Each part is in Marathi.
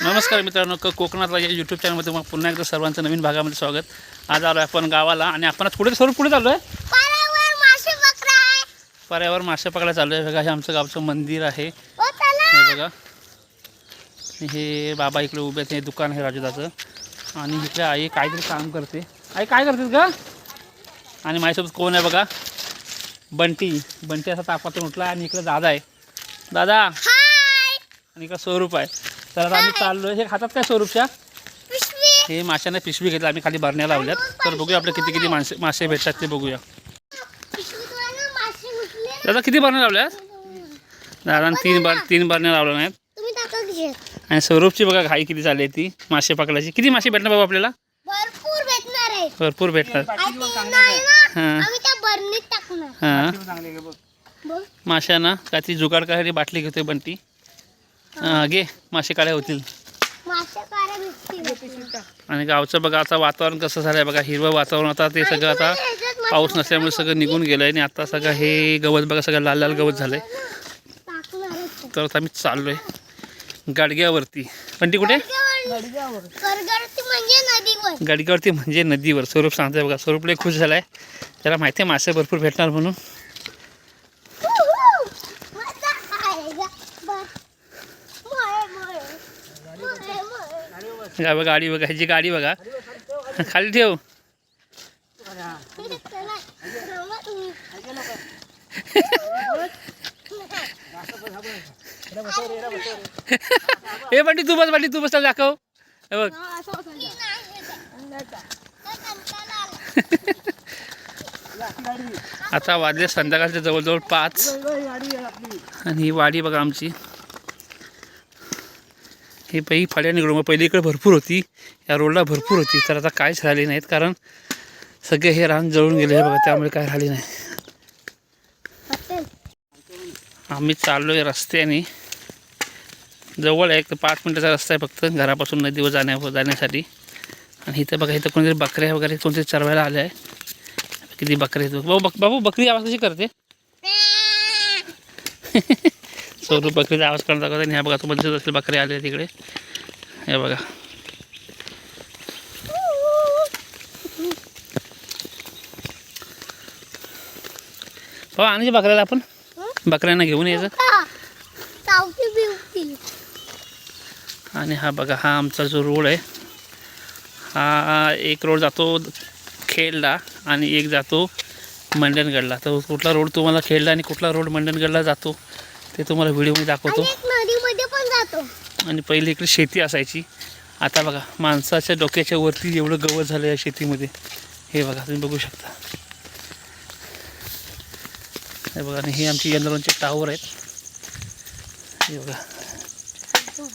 नमस्कार मित्रांनो क कोकणातला या यूट्यूब चॅनलमध्ये तुम्हाला पुन्हा एकदा सर्वांचं नवीन भागामध्ये स्वागत. आज आलो आपण गावाला आणि आपण आज पुढे स्वरूप पुढे चाललो आहे पर्यावर मासे पकडायला चाललो आहे बघा हे आमचं गावचं मंदिर आहे. चला. हे बघा. हे बाबा इकडे उभे आहेत. हे दुकान आहे राजूदाचं. आणि इकडे आई काहीतरी काम करते. आई काय करते का आणि माझ्यासोबत कोण आहे बघा? बंटी. बंटी असा तापातून उठला आणि इकडे दादा आहे. दादा. आणि इकडे स्वरूप आहे. तर आता आम्ही चाललो हे खातात काय स्वरूपच्या? हे माशाने पिशवी घेतली. आम्ही खाली बरण्या लावल्यात. तर बघूया आपले किती किती मासे मासे भेटतात ते बघूया. दादा किती बरण्या लावल्यात? दादा तीन बार तीन बरण्या लावल्या नाहीत. आणि स्वरूपची बघा घाई किती झाली आहे ती. मासे पकडायची. किती मासे भेटणार बाबा आपल्याला? भरपूर भेटणार हां. आम्ही त्या बरणीत टाकणार. हां. बघ? माशांना का ती जुगाड करायची बाटली घेतोय बंटी. घे. मासे काढ्या होतील. आणि गावचं बघा आता वातावरण कसं झालं आहे बघा. हिरवं वातावरण आता ते सगळं आता पाऊस नसल्यामुळे सगळं निघून गेलं आहे आणि आता सगळं हे गवत बघा सगळं लाल लाल गवत झालं आहे तर आता आम्ही चाललो आहे गाडग्यावरती. बंटी कुठे? करगरती म्हणजे गाडग्यावरती म्हणजे नदीवर. स्वरूप सांगतोय बघा. स्वरूप लय खुश झाला आहे त्याला माहिती आहे मासे भरपूर भेटणार म्हणून मजा आहे ग. बर. मोय, मोय. मोय, मोय. बघा गाडी बघा ह्याची गाडी बघा. खाली ठेव. हे बंटी तू बस बंटी तू बस दाखव. हे बघ. आता वाजले संध्याकाळचे जवळजवळ पाच. आणि ही वाडी बघा आमची. ही पही फळ्या निघडू मग पहिलीकडे भरपूर होती. या रोडला भरपूर होती. तर आता काहीच राहिली नाहीत कारण सगळे हे रान जळून गेले आहे बघा. त्यामुळे काय राहिली नाही. आम्ही चाललो आहे रस्त्याने. जवळ आहे. एक तर पाच मिनटाचा रस्ता आहे फक्त. घरापासून नदीवर जाण्या जाण्यासाठी. आणि इथं बघा इथं कोणतरी बकऱ्या वगैरे कोणतरी चरवायला आल्या. आहे किती बकऱ्या आहेत बाबू बक बाबू बकरी आवाज कशी करते? स्वरूप बकरीचा आवाज करत दाखवता आणि ह्या बघा तुम्हाला दिसत असेल बकऱ्या आल्या तिकडे. हे बघा. बाबा आणि बकऱ्याला आपण? बकऱ्यांना घेऊन यायचं. आणि हा बघा हा आमचा जो रोड आहे हा एक रोड जातो खेडला आणि एक जातो मंडणगडला. तर कुठला रोड तुम्हाला खेडला आणि कुठला रोड मंडणगडला जातो ते तुम्हाला व्हिडिओमध्ये दाखवतो. आणि एक नदीमध्ये पण जातो. आणि पहिले इकडे शेती असायची. आता बघा माणसाच्या डोक्याच्या वरती एवढं गवत झालं या शेतीमध्ये. हे बघा तुम्ही बघू शकता. हे बघा आणि हे आमची यंत्रणचे टावर आहेत. हे बघा.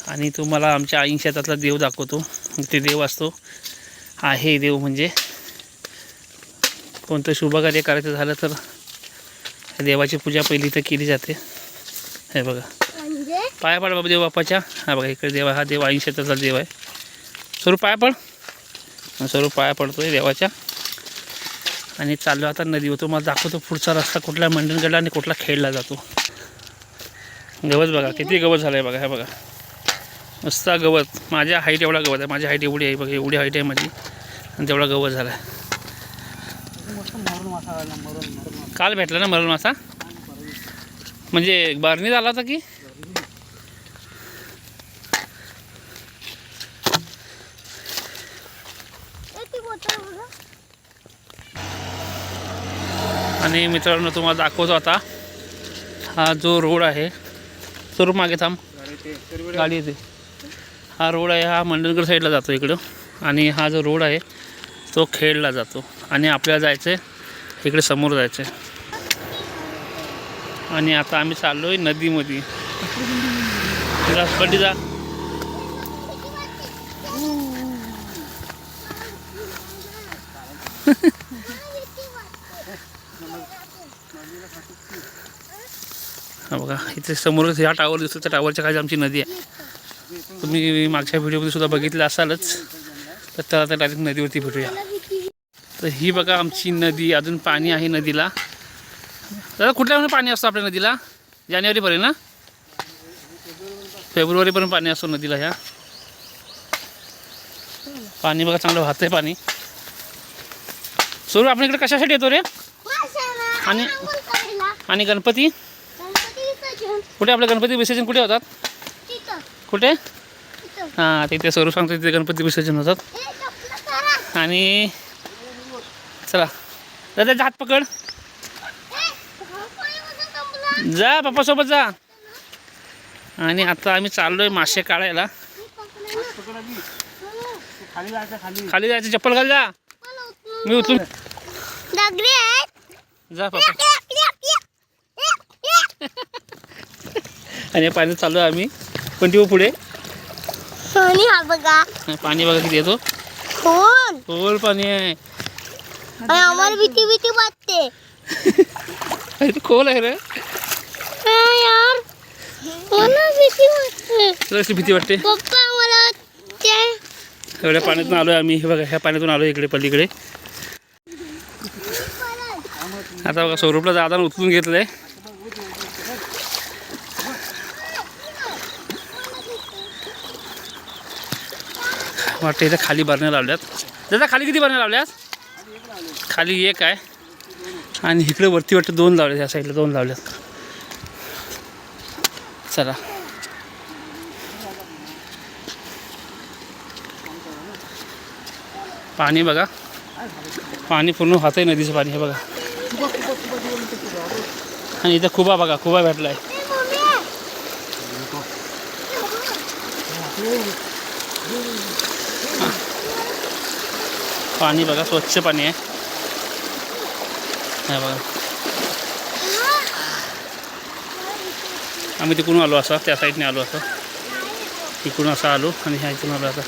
आणि तुम्हाला आमच्या आईन शेतातला देव दाखवतो. ते देव असतो. आहे देव म्हणजे. कोणतं शुभकार्य करायचं झालं तर देवाची पूजा पहिली तर केली जाते. हे बघा. म्हणजे? पाया पड बाबा देव बाप्पाच्या हा बघा इकडे देव. हा देव ऐंशी शेताचा देव आहे. स्वरूप पाया पड. स्वरूप पाया पडतोय देवाच्या. आणि चाललो आता नदीवर तुम्हाला दाखवतो पुढचा रस्ता कुठल्या मंडणगडला आणि कुठला खेळला जातो. गवत बघा किती गवत झालं आहे बघा हे बघा. नुसता गवत. माझ्या हाईट एवढा गवत आहे. माझी हाईट एवढी आहे बघा एवढी हाईट आहे माझी. आणि तेवढा गवत झाला आहे काल भेटला ना मरण मासा? म्हणजे बारणी झाला होता की? आणि मित्रांनो तुम्हाला दाखवतो आता. हा जो रोड आहे स्वरूप मागे थांब. गाडी येते. हा रोड आहे हा मंडणगड साईडला जातो इकडं. आणि हा जो रोड आहे तो खेडला जातो. आणि आपल्याला जायचं आहे इकडे समोर जायचं आहे आणि आता आम्ही चाललो आहे नदीमध्ये. जा, जा हा बघा इथे समोरच ह्या टावर दिसतो त्या टावरच्या खाली आमची नदी आहे. तुम्ही मागच्या व्हिडिओमध्ये सुद्धा बघितलं असालच. तर त्याला त्या डायरेक्ट नदीवरती भेटूया. तर ही बघा आमची नदी अजून पाणी आहे नदीला. दादा कुठल्या महिन्यात पाणी असतं आपल्या नदीला? जानेवारीपर्यंत ना? फेब्रुवारीपर्यंत पाणी असतो नदीला ह्या. पाणी बघा चांगलं वाहतंय पाणी. सुरू आपण इकडे कशासाठी येतो रे? आणि-. आणि गणपती? कुठे आपले गणपती विसर्जन कुठे होतात? कुठे? हां तिथे स्वरूप सांगतो तिथे गणपती विसर्जन होतात. आणि चला. दादा हात पकड. जा पप्पासोबत जा. आणि आता आम्ही चाललोय मासे काढायला. खाली जायचं चप्पल घाल जा. मी उचलून जा पप्पा. आणि पाणी चालू आहे आम्ही पुढे. आणि हा बघा. पाणी बघा किती येतो. खोल. पाणी आहे. आम्हाला भीती भीती वाटते. खोल आहे रे. तुला भीती वाटते? एवढ्या पाण्यातून आलो आहे आम्ही. हे बघा ह्या पाण्यातून आलो इकडे पलीकडे. आता बघा स्वरूपला दादा उचलून घेतलंय. वाटतं इथं खाली बरण्या लावल्यात. दादा खाली किती बरण्या लावल्यात? खाली एक आहे. आणि इकडे वरती वाटतं दोन लावल्यात ह्या साईडला दोन लावल्यात. चला. पाणी बघा. पाणी पूर्ण वाहतंय नदीचं पाणी हे बघा. आणि इथं खुबा बघा खुबा आहे पाणी बघा स्वच्छ पाणी आहे. हे बघा. आम्ही तिकडून आलो असं त्या साईडने आलो असं. तिकडून असं आलो आणि ह्या इथून आलो आता.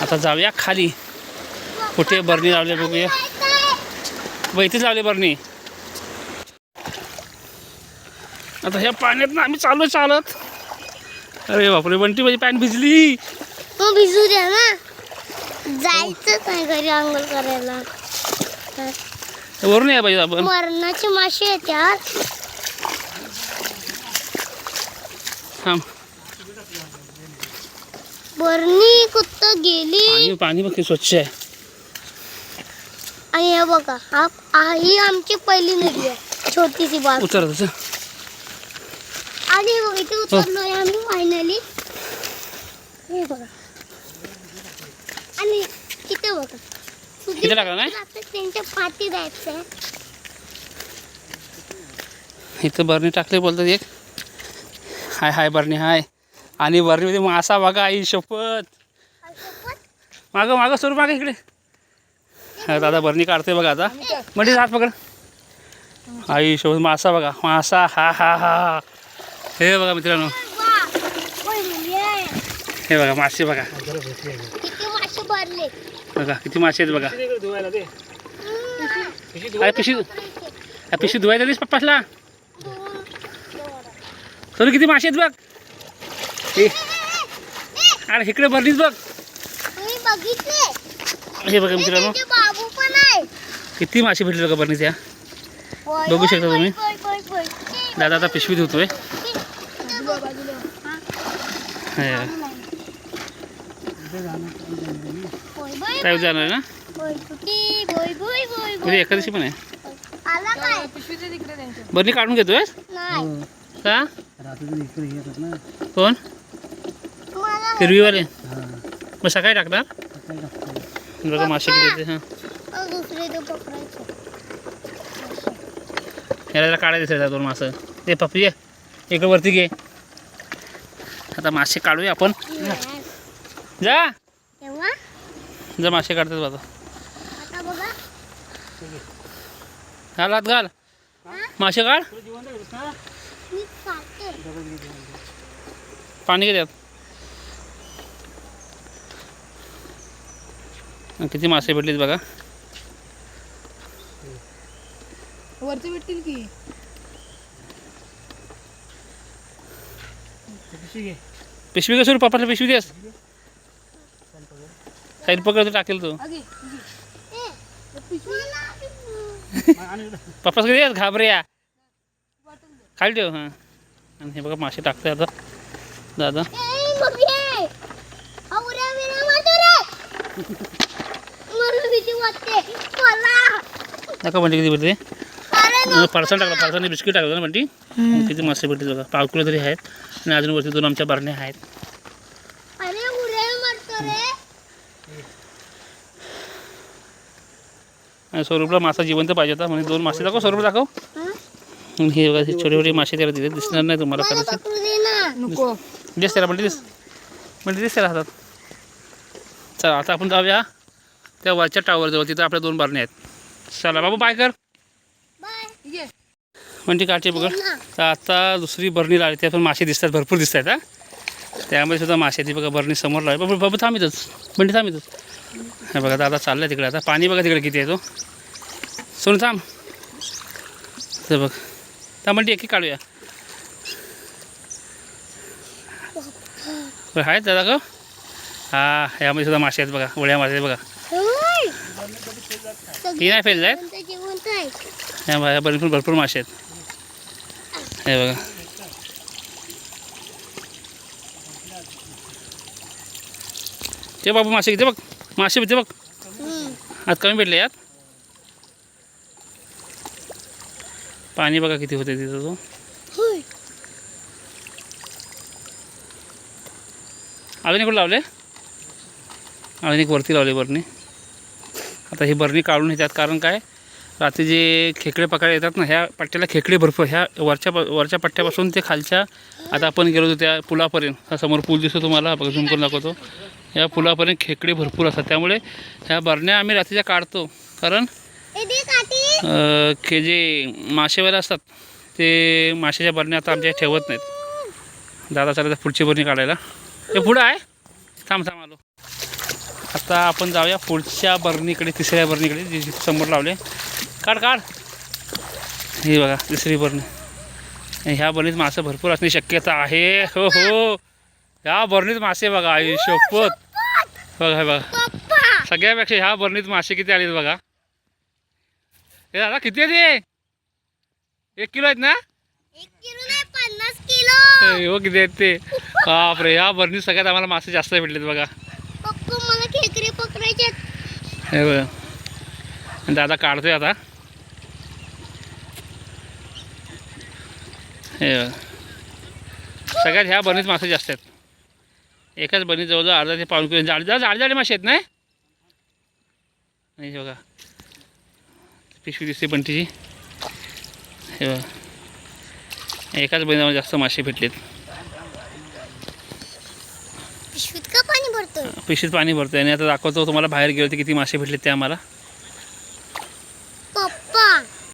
आता जाऊया खाली. कुठे बरणी लावले बघूया. व इथेच लावले बरणी. आता ह्या पाण्यात आम्ही चालू चालत. अरे बापरे बंटी माझी पॅन्ट भिजली. मग भिजू द्या ना. जायचंच नाही घरी आंघोळ करायला. वरून या पाहिजे आपण. मरणाचे मासे येतात थांब. बरणी कुत्त गेली. पाणी पाणी बघ किती स्वच्छ आहे. आणि हे बघा हा हा- ही आमची पहिली नदी आहे छोटीशी बाग. उतर तसं आणि हे बघा इथे उतरलोय आम्ही फायनली हे बघा. आणि इथे बघा. इथे टाकलं नाही? आपलं त्यांच्या पाठी जायचं इथं बरणी टाकले बोलतात एक. हाय हाय बरणी हाय. आणि बरणीमध्ये मासा बघा आई शपथ. मागं मागं स्वरूप मागं इकडे. हा दादा बरणी काढतोय बघा आता. म्हणजे हात पकड. आई शपथ मासा बघा मासा हा हा हा हे. बघा मित्रांनो. हे बघा मासे बघा. बघा किती मासे आहेत बघा. पिशी पिशी धुवायला दिलीस पप्पासला सर किती मासे आहेत बघ. हे. अरे इकडे बरणीच बघ. हे बघा मित्रांनो. किती मासे भेटले बघा बरणीच्या बघू शकता तुम्ही? दादा आता पिशवी धुतोय. हे, काय जाणार ना? उद्या होय. एकादशी पण आहे. आला काय? बरणी काढून घेतोय नाही. का? कोण? हिरवीवाले? मग सकाळी टाकणार? बघा मासे किती हां. याला काढायचं असेल दोन मासं. ते पपी आहे इकडं वरती घे. आता मासे काढूया आपण. जा. जा मासे काढतात बाबा आता बघा. घाल हात घाल. मासे काढ. पाणी किती त्यात आणि किती मासे भेटलेत बघा. वरती भेटतील की? पिशवी कसं पप्पाला पिशवी देस. साईड पकडतो टाकेल तू. पप्पाच कधी येस घाबऱ्या खाली ठेव हां. आणि हे बघा मासे टाकते आता. दादा. नका म्हणजे किती भेटते अरे फरसाण टाकलं फरसाने बिस्किट टाकलं ना म्हणती किती मासे भेटते बघा. पाव किलो तरी आहेत आणि अजून वरती दोन आमच्या बरण्या आहेत. अरे उड्या मारतो रे. आणि स्वरूपला मासा जिवंत पाहिजे होता. म्हणजे दोन मासे दाखव स्वरूप दाखव. हं? बघा छोटे छोटे मासे त्याला दिले दिसणार नाही तुम्हाला नको दिस त्याला म्हणजे दिस म्हणजे दिस त्याला हातात. चला आता आपण जाऊया त्या वरच्या टावर जवळ तिथं आपल्या दोन बरण्या आहेत. चला बाबू बाय कर. बाय ये. म्हणजे काढते बघ. तर आता दुसरी बरणी लागली त्यात पण मासे दिसतात भरपूर दिसत आहेत हा. त्यामध्ये सुद्धा मासे ती बघा बरणी समोर लागली. बाबू बाबू थांबितच म्हणजे थांबितच हे बघा दादा चाललं तिकडे आता. पाणी बघा तिकडे किती आहे तो. सोनू थांब. तर बघ. म्हणते एक काढूया. आहेत दादा का हा यामध्ये सुद्धा मासे आहेत बघा उड्या मासे आहेत बघा. ही नाही फेल आहेत? जिवंत जिवंत आहे ह्या बघा बरणी पण भरपूर मासे आहेत. हे बघा. ते बाबू मासे किती बघ. मासे किती बघ. आज कमी भेटले यात. पाणी बघा किती होते तिथं तो. अजून इकडे लावले अजून एक वरती लावले बरणी. आता ही बरणी काढून येतात कारण काय? रात्री जे खेकडे पकडायला येतात ना ह्या पट्ट्याला खेकडे भरपूर ह्या वरच्या वरच्या पट्ट्यापासून ते खालच्या आता आपण गेलो होतो त्या पुलापर्यंत. हा समोर पूल दिसतो तुम्हाला बघा झूम करून दाखवतो. या पुलापर्यंत खेकडे भरपूर असतात. त्यामुळे ह्या बरण्या आम्ही रात्रीच्या काढतो. कारण काठी के जे मासेवाले असतात ते माशाच्या बरण्या आता आमच्या ठेवत नाहीत. दादा चालत पुढची बरणी काढायला. ते पुढं आहे? थांब थांब आलो. आता आपण जाऊया पुढच्या बरणीकडे तिसऱ्या बरणीकडे जी समोर लावले. काढ काढ. ही बघा तिसरी बरणी. ह्या बरणीत मासे भरपूर असण्याची शक्यता आहे. हो हो. ह्या बरणीत मासे बघा बघा हे बघा. पप्पा. सगळ्यापेक्षा ह्या बरणीत मासे किती आलेत बघा. हे दादा किती आहेत हे एक किलो आहेत ना? एक किलो नाही पन्नास किलो. किती आहेत ते. बापरे ह्या बरणीत सगळ्यात आम्हाला मासे जास्त भेटलेत बघा. पप्पा मला खेकडे पकडायचे हे बघा. आणि दादा काढतोय आता. हे बघा. सगळ्यात ह्या बरणीत मासे जास्त आहेत. एकाच बरणीत जवळजवळ अर्धा ते पाऊन किलो. जाड जाड जाड मासे आहेत नाही बघा. पिशवी दिसते हे बघा. एकाच बहिणीमध्ये जास्त मासे भेटलेत पिशवीत का पाणी भरतोय? पिशवीत पाणी आणि आता दाखवतो तुम्हाला बाहेर गेलो ते किती मासे भेटलेत ते आम्हाला.